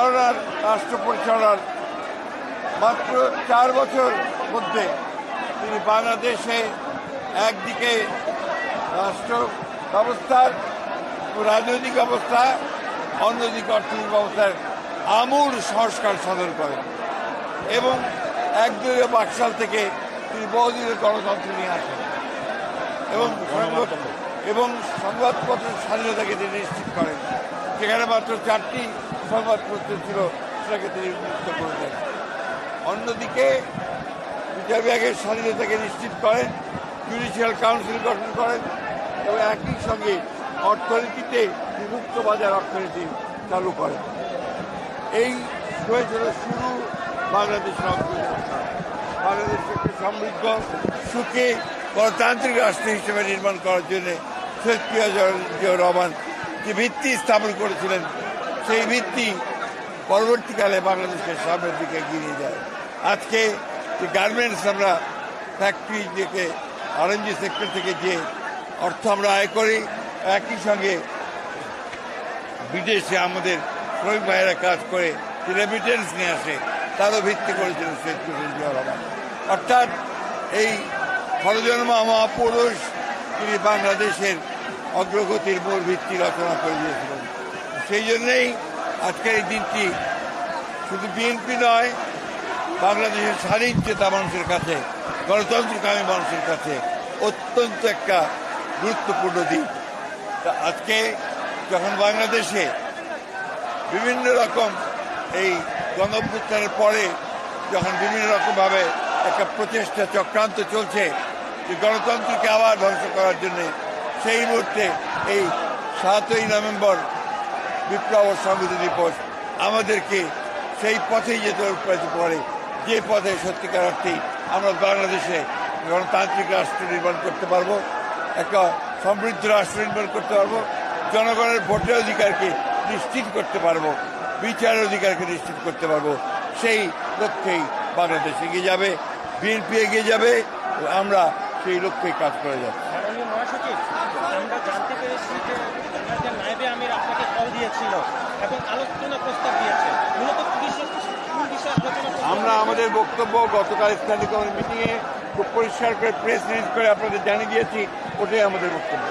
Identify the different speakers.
Speaker 1: পরিচালনার রাষ্ট্র পরিচালনার মাত্র চার বছর মধ্যে তিনি বাংলাদেশে একদিকে রাষ্ট্র ব্যবস্থার রাজনৈতিক ব্যবস্থা অন্যদিকে অর্থনৈতিক ব্যবস্থার আমূল সংস্কার সাধন করেন এবং একদলীয় বাকশাল থেকে তিনি বহুদিনের গণতন্ত্র নিয়ে আসেন এবং এবং সংবাদপত্রের স্বাধীনতাকে তিনি নিশ্চিত করেন। সেখানে মাত্র চারটি সংবাদপত্র ছিল, সেটাকে তিনি মুক্ত করে দেন অন্যদিকে বিচার বিভাগের স্বাধীনতাকে নিশ্চিত করেন জুডিশিয়াল কাউন্সিল গঠন করেন, এবং একই সঙ্গে অর্থনীতিতে তিনি মুক্ত বাজার অর্থনীতি চালু করেন। এই হয়েছিল শুরু বাংলাদেশের অর্থনীতি বাংলাদেশ একটি সমৃদ্ধ, সুখে, গণতান্ত্রিক রাষ্ট্র হিসেবে নির্মাণ করার জন্য শেখ জিয়া রহমান যে ভিত্তি স্থাপন করেছিলেন সেই ভিত্তি পরবর্তীকালে বাংলাদেশের সামনের দিকে এগিয়ে যায়। আজকে যে গার্মেন্টস আমরা ফ্যাক্টরি থেকে অরেঞ্জি সেক্টর থেকে যে অর্থ আমরা আয় করি, একই সঙ্গে বিদেশে আমাদের শ্রমিক ভাইয়েরা কাজ করে, যে রেমিটেন্স নিয়ে আসে, তারও ভিত্তি করেছিলেন শেখ অর্থাৎ এই ফরজন্মা মহাপুরুষ, তিনি বাংলাদেশের অগ্রগতির মূল ভিত্তি রচনা করে দিয়েছিলেন। সেই জন্যেই আজকের এই দিনটি শুধু বিএনপি নয়, বাংলাদেশের স্বাধীন চেতা মানুষের কাছে গণতন্ত্রকামী মানুষের কাছে অত্যন্ত একটা গুরুত্বপূর্ণ দিন। তা আজকে যখন বাংলাদেশে বিভিন্ন রকম এই গণঅভ্যুত্থানের পরে যখন বিভিন্ন রকমভাবে একটা প্রচেষ্টা চক্রান্ত চলছে, যে গণতন্ত্রকে আবার ধ্বংস করার জন্যে, সেই মুহূর্তে এই সাতই নভেম্বর বিপ্লব সংহতি দিবস আমাদেরকে সেই পথেই যেতে উৎপাদিত করে যে পথে সত্যিকার অর্থে আমরা বাংলাদেশে গণতান্ত্রিক রাষ্ট্র নির্মাণ করতে পারব, একটা সমৃদ্ধ রাষ্ট্র নির্মাণ করতে পারব, জনগণের ভোটের অধিকারকে নিশ্চিত করতে পারব, বিচারের অধিকারকে নিশ্চিত করতে পারব, সেই লক্ষ্যেই বাংলাদেশ এগিয়ে যাবে, বিএনপি এগিয়ে যাবে, আমরা সেই লক্ষ্যেই কাজ করে যাচ্ছি।
Speaker 2: দিয়েছিল এবং আলোচনা প্রস্তাব দিয়েছে। মূলত
Speaker 1: আমরা আমাদের বক্তব্য গতকাল স্থানীয় মিটিংয়ে খুব পরিষ্কার করে প্রেস রিলিজ করে আপনাদের জানিয়ে দিয়েছি ওটাই আমাদের বক্তব্য।